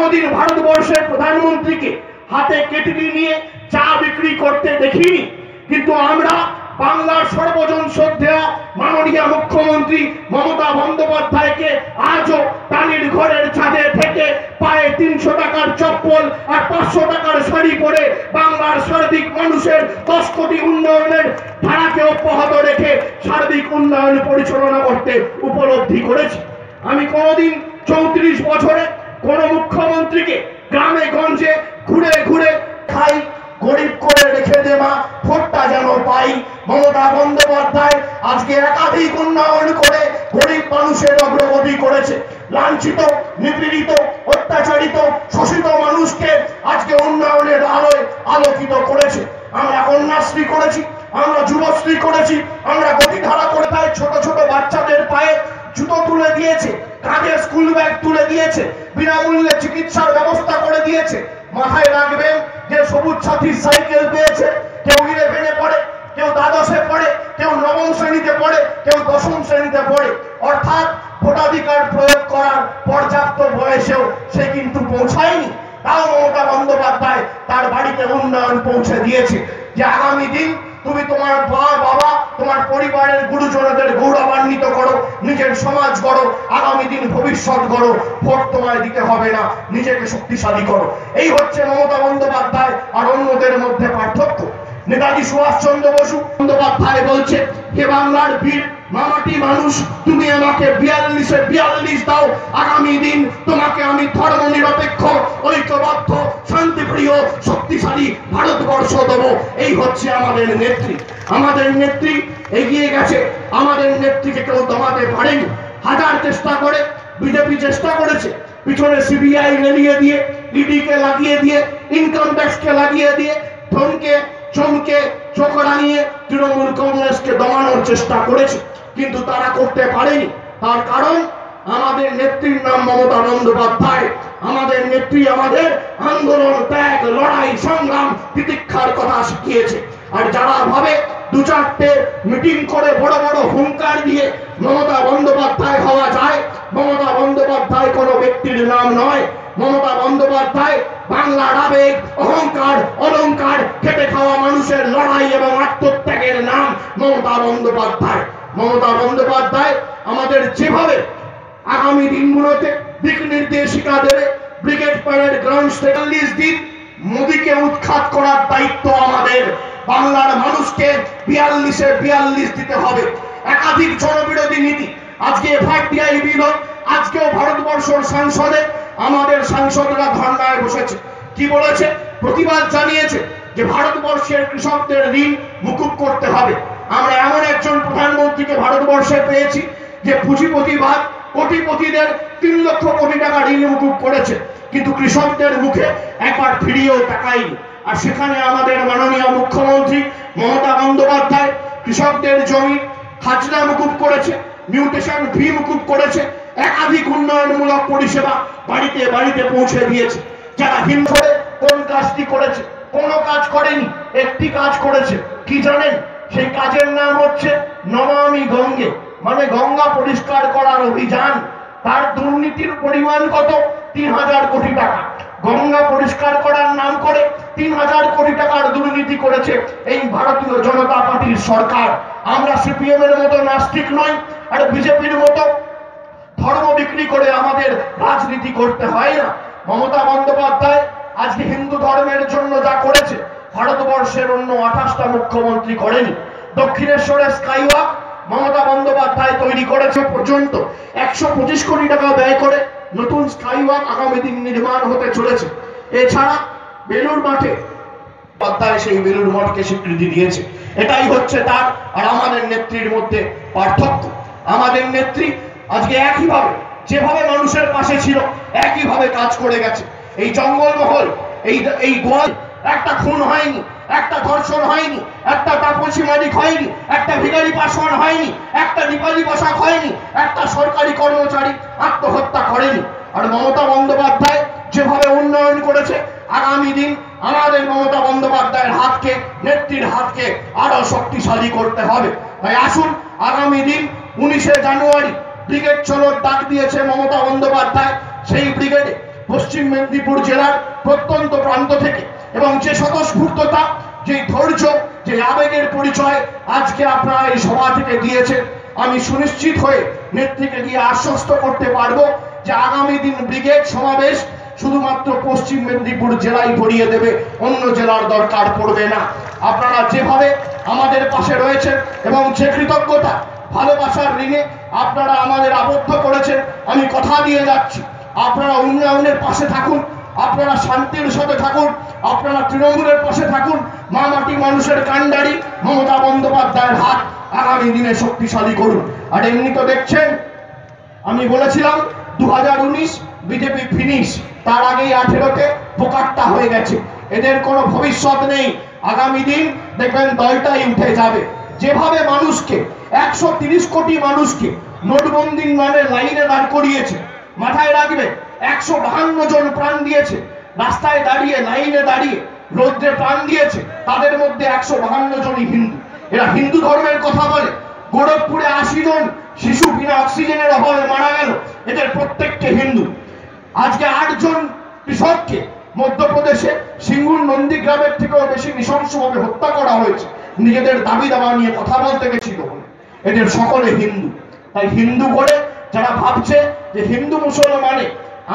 কোনোদিন ভারতবর্ষের প্রধানমন্ত্রীকে হাতে কেটলি নিয়ে চা বিক্রি করতে দেখিনি। কিন্তু আমরা বাংলার সর্বজন শ্রদ্ধেয় মাননীয় মুখ্যমন্ত্রী মমতা বন্দ্যোপাধ্যায়কে আজও টালির ঘরের ছাদে থেকে পায়ে তিনশো টাকার চপ্পল আর পাঁচশো টাকার শাড়ি পরে বাংলার সার্বিক মানুষের দশ কোটি উন্নয়নের ধারাকে অব্যাহত রেখে সার্বিক উন্নয়ন পরিচালনা করতে উপলব্ধি করেছি। আমি কোনোদিন চৌত্রিশ বছরে কোন মুখ্যমন্ত্রীকে গ্রামে, গঞ্জে ঘুরে ঘুরে খাই, গরিব করে রেখে দে মা, ভোটটা যেন পাই। মমতা বন্দ্যোপাধ্যায় আজকে একাধিক উন্নয়ন করে গরিব মানুষের অগ্রগতি করেছে। লাঞ্ছিত, নিপীড়িত, অত্যাচারিত, শোষিত মানুষকে আজকে উন্নয়নের আলোয় আলোকিত করেছে। আমরা কন্যাশ্রী করেছি, আমরা যুবশ্রী করেছি, আমরা গতিধারা করে তাই ছোট ছোট বাচ্চাদের পায়ে জুতো তুলে দিয়েছে। কাঁধে স্কুল ব্যাগ তুলে দিয়েছে, বিনামূল্যে চিকিৎসার ব্যবস্থা করে দিয়েছে। মাথায় রাখবেন যে সবুজ সাথী সাইকেল পেয়েছে, কেউ ইলেভেনে পড়ে, কেউ দ্বাদশে পড়ে, কেউ নবম শ্রেণীতে পড়ে, কেউ দশম শ্রেণীতে পড়ে। অর্থাৎ ভোটাধিকার প্রয়োগ করার পর্যাপ্ত বয়সেও সে কিন্তু পৌঁছায়নি। তাও মমতা বন্দ্যোপাধ্যায় তার বাড়িতে উন্নয়ন পৌঁছে দিয়েছে। যে আগামী দিন তুমি তোমার মা বাবা তোমার পরিবারের গুরুজনদের গৌরবান্বিত করো, নিজের সমাজ গড়ো, আগামী দিন ভবিষ্যৎ গড়ো, ভোট তোমায় দিতে হবে না, নিজেকে শক্তিশালী করো। এই হচ্ছে মমতা বন্দ্যোপাধ্যায় আর অন্যদের মধ্যে পার্থক্য। নেতাজি সুভাষচন্দ্র বসু বন্দ্যোপাধ্যায় বলছে, হে বাংলার বীর, মামাটি মানুষ, তুমি আমাকে বিয়াল্লিশে বিয়াল্লিশ দাও, আগামী দিন তোমাকে আমি ধর্ম নিরপেক্ষ, ঐক্যবদ্ধ, শান্তিপ্রিয়, শক্তিশালী ভারতবর্ষ দেবো। এই হচ্ছে আমাদের নেত্রী। আমাদের নেত্রী এগিয়ে গেছে। আমাদের নেত্রীকে কেউ দমাতে পারেনি। হাজার চেষ্টা করে, বিজেপি চেষ্টা করেছে। পিছনে সিবিআই লেলিয়ে দিয়ে, ইডিকে লাগিয়ে দিয়ে ইনকাম ট্যাক্সকে লাগিয়ে দিয়ে, ধনকে চমকে চোখ রাঙিয়ে তৃণমূল কংগ্রেসকে দমানোর চেষ্টা করেছে, কিন্তু তারা করতে পারেনি। তার কারণ, আমাদের নেত্রীর নাম মমতা বন্দ্যোপাধ্যায়। আমাদের নেত্রী আমাদের আন্দোলন, ত্যাগ, লড়াই, সংগ্রাম, তিতিক্ষার কথা শিখিয়েছে। আর যারা ভাবে দু চারটে মিটিং করে বড় বড় হুঙ্কার দিয়ে মমতা বন্দ্যোপাধ্যায় হওয়া যায়, মমতা বন্দ্যোপাধ্যায় কোনো ব্যক্তির নাম নয়। মমতা বন্দ্যোপাধ্যায় বাংলার আবেগ অহংকার, অলংকার খেটে খাওয়া মানুষের লড়াই এবং আত্মত্যাগের নাম মমতা বন্দ্যোপাধ্যায়। মমতা বন্দ্যোপাধ্যায় আমাদের যেভাবে আগামী দিনগুলোতে দিক নির্দেশিকা দেবে, ব্রিগেড প্যারেড গ্রাউন্ড তেতাল্লিশ দিন মোদীকে উৎখাত করার দায়িত্ব আমাদের। বাংলার মানুষকে বিয়াল্লিশে বিয়াল্লিশ দিতে হবে। একাধিক জনবিরোধী নীতি। আজকে এফআরটিআই বিল আজকেও ভারতবর্ষের সংসদে আমাদের সাংসদরা ধর্নায় বসেছে। কি বলেছে? প্রতিবাদ জানিয়েছে যে ভারতবর্ষের কৃষকদের ঋণ মুকুব করতে হবে। আমরা এমন একজন প্রধানমন্ত্রীকে ভারতবর্ষে পেয়েছি যে পুঁজিপতিবাদ কোটিপতিদের তিন লক্ষ কোটি টাকা ঋণ মুকুব করেছে। কিন্তু কৃষকদের মুখে একবার ফিরিয়েও তাকায়নি। আর সেখানে আমাদের মাননীয় মুখ্যমন্ত্রী মমতা বন্দ্যোপাধ্যায় কৃষকদের জমি খাজনা মুকুব করেছে, মিউটেশন ফি মুকুব করেছে একাধিক উন্নয়নমূলক পরিষেবা বাড়িতে বাড়িতে পৌঁছে দিয়েছে। যারা হিন্দু কোন কাজটি করেছে, কোনো কাজ করেনি, একটি কাজ করেছে, কি জানেন? সেই কাজের নাম হচ্ছে নমামি গঙ্গে মানে গঙ্গা পরিষ্কার করার অভিযান। তার দুর্নীতির পরিমাণ কত? তিন হাজার কোটি টাকা। গঙ্গা পরিষ্কার করার নাম করে তিন হাজার কোটি টাকার দুর্নীতি করেছে এই ভারতীয় জনতা পার্টির সরকার। আমরা সিপিএম এর মতো নাস্তিক নই, আর বিজেপির মতো ধর্ম বিক্রি করে আমাদের রাজনীতি করতে হয় না। মমতা বন্দ্যোপাধ্যায় আজকে হিন্দু ধর্মের জন্য যা করেছে, ভারতবর্ষের অন্য আঠাশটা মুখ্যমন্ত্রী করেনি। দক্ষিণেশ্বরে স্কাইওয়াক মমতা বন্দ্যোপাধ্যায় তৈরি করেছে পর্যন্ত। একশো পঁচিশ কোটি টাকা ব্যয় করে নতুন স্কাইওয়াক আগামী দিন নির্মাণ হতে চলেছে। এছাড়া বেলুর মাঠে সেই বেলুর মঠকে স্বীকৃতি দিয়েছে। এটাই হচ্ছে তার আর আমাদের নেত্রীর মধ্যে পার্থক্য। আমাদের নেত্রী আজকে একইভাবে যেভাবে মানুষের পাশে ছিল, একইভাবে কাজ করে গেছে। এই জঙ্গলমহল, এই এই গোয়াল, একটা খুন হয়নি, একটা ধর্ষণ হয়নি, একটা তাপসী মালিক হয়নি, একটা ভিখারি পাশওয়ান হয়নি, একটা নিপালি পোশাক হয়নি, একটা সরকারি কর্মচারী আত্মহত্যা করেনি। আর মমতা বন্দ্যোপাধ্যায় যেভাবে উন্নয়ন করেছে, আগামী দিন আমাদের মমতা বন্দ্যোপাধ্যায়ের হাতকে, নেত্রীর হাতকে আরও শক্তিশালী করতে হবে। তাই আসুন, আগামী দিন উনিশে জানুয়ারি ব্রিগেড চলোর ডাক দিয়েছে মমতা বন্দ্যোপাধ্যায়। সেই ব্রিগেডে পশ্চিম মেদিনীপুর জেলার প্রত্যন্ত প্রান্ত থেকে। এবং যে স্বতঃস্ফূর্ততা, যে ধৈর্য, যে আবেগের পরিচয় আজকে আপনারা এই সভা থেকে দিয়েছেন, আমি সুনিশ্চিত হয়ে নেত্রীকে গিয়ে আশ্বস্ত করতে পারব যে আগামী দিন ব্রিগেড সমাবেশ শুধুমাত্র পশ্চিম মেদিনীপুর জেলায় ভরিয়ে দেবে, অন্য জেলার দরকার পড়বে না। আপনারা যেভাবে আমাদের পাশে রয়েছে এবং যে কৃতজ্ঞতা, ভালোবাসার ঋণে আপনারা আমাদের আবদ্ধ করেছেন। আমি কথা দিয়ে যাচ্ছি। আপনারা উন্নয়নের পাশে থাকুন। আপনারা শান্তির সাথে থাকুন। আপনারা তৃণমূলের পাশে থাকুন। মা মাটি মানুষের কাণ্ডারি মমতা বন্দ্যোপাধ্যায়ের হাত আগামী দিনে শক্তিশালী করুন। আর এমনি তো দেখছেন, আমি বলেছিলাম দু হাজার উনিশ বিজেপি ফিনিশ তার আগেই আঠেরোতে পোকাট্টা হয়ে গেছে। এদের কোনো ভবিষ্যৎ নেই। আগামী দিন দেখবেন দলটাই উঠে যাবে। যেভাবে মানুষকে, একশো কোটি মানুষকে নোটবন্দি মানে লাইনে দাঁড় করিয়েছে, মাথায় রাখবে, একশো বাহান্ন জন প্রাণ দিয়েছে, রাস্তায় দাঁড়িয়ে, লাইনে দাঁড়িয়ে রৌদ্রে প্রাণ দিয়েছে, তাদের মধ্যে একশো বাহান্ন জনই হিন্দু। এরা হিন্দু ধর্মের কথা বলে। গোরখপুরে আশি জন শিশু বিনা অক্সিজেনের অভাবে মারা গেল। এদের প্রত্যেককে হিন্দু। আজকে আটজন কৃষককে মধ্যপ্রদেশে সিঙ্গুর নন্দীগ্রামের থেকেও বেশি নৃশংসভাবে হত্যা করা হয়েছে। নিজেদের দাবি দাবা নিয়ে কথা বলতে গেছিল। এদের সকলে হিন্দু। তাই হিন্দু করে যারা ভাবছে যে হিন্দু মুসলমানে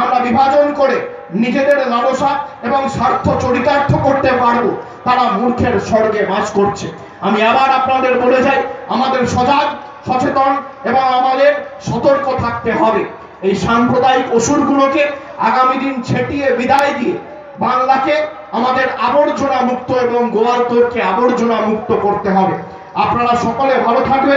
আমরা বিভাজন করে নিজেদের লালসা এবং স্বার্থ চরিতার্থ করতে পারব, তারা মূর্খের স্বর্গে বাস করছে। আমি আবার আপনাদের বলে যাই, আমাদের সজাগ, সচেতন এবং আমাদের সতর্ক থাকতে হবে। এই সাম্প্রদায়িক অসুরগুলোকে আগামী দিন ছেটিয়ে বিদায় দিয়ে বাংলাকে আমাদের আবর্জনা মুক্ত এবং গোয়ালতোরকে আবর্জনা মুক্ত করতে হবে। আপনারা সকলে ভালো থাকবে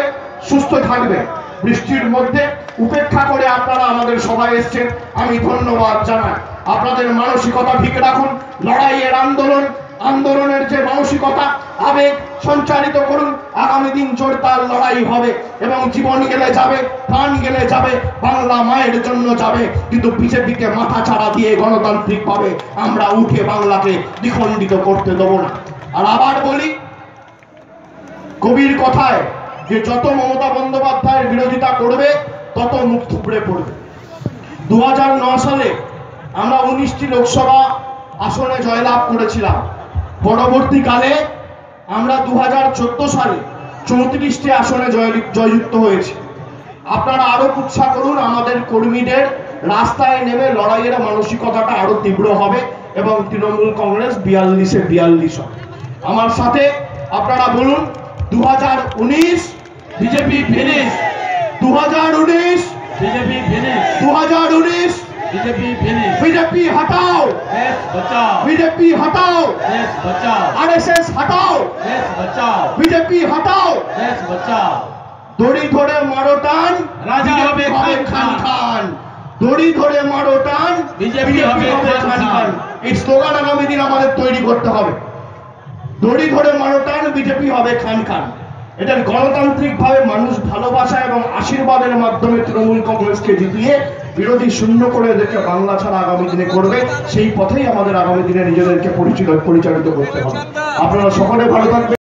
সুস্থ থাকবে বৃষ্টির মধ্যে উপেক্ষা করে আপনারা আমাদের সবাই এসছেন। আমি ধন্যবাদ জানাই। আপনাদের মানসিকতা ঠিক রাখুন, লড়াইয়ের আন্দোলন আন্দোলনের যে মানসিকতা, আবেগ সঞ্চারিত করুন, আগামী দিন জোরদার লড়াই হবে এবং জীবন গেলে যাবে, প্রাণ গেলে যাবে, বাংলা মায়ের জন্য যাবে, কিন্তু বিজেপিকে মাথা ছাড়া দিয়ে গণতান্ত্রিক ভাবে আমরা উঠে বাংলাকে দ্বিখণ্ডিত করতে দেবো না। আর আবার বলি, কবির কথায় যে যত মমতা বন্দ্যোপাধ্যায়ের বিরোধিতা করবে, তত মুখ থুবড়ে পড়বে। দুই হাজার নয় সালে আমরা উনিশটি লোকসভা আসনে জয়লাভ করেছিলাম। পরবর্তীকালে আমরা দু সালে চৌত্রিশটি আসনে জয় জয়যুক্ত হয়েছি। আপনারা আরও উৎসাহ করুন, আমাদের কর্মীদের রাস্তায় নেমে লড়াইয়ের মানসিকতাটা আরও তীব্র হবে এবং তৃণমূল কংগ্রেস বিয়াল্লিশে বিয়াল্লিশ হবে। আমার সাথে আপনারা বলুন দু হাজার উনিশ বিজেপি ফিনিশ দু হাজার উনিশ বিজেপি ফিনিশ দু হাজার উনিশ বিজেপি ফিনিশ বিজেপি হটাও দেশ বাঁচাও বিজেপি হটাও দেশ বাঁচাও আরএসএস হটাও দেশ বাঁচাও বিজেপি হটাও দেশ বাঁচাও দড়ি ধরে মারো টান রাজা হবে খান খান খান দড়ি ধরে মারো টান বিজেপি হবে খান খান। এই স্লোগান আগামী দিন আমাদের তৈরি করতে হবে। দড়ি ধরে মারো টান বিজেপি হবে খান খান এটা গণতান্ত্রিক ভাবে মানুষ ভালোবাসা এবং আশীর্বাদের মাধ্যমে তৃণমূল কংগ্রেসকে জিতিয়ে বিরোধী শূন্য করে এদেরকে বাংলা ছাড়া আগামী দিনে করবে, সেই পথেই আমাদের আগামী দিনে নিজেদেরকে পরিচালিত করতে হবে। আপনারা সকলে ভালো থাকবেন।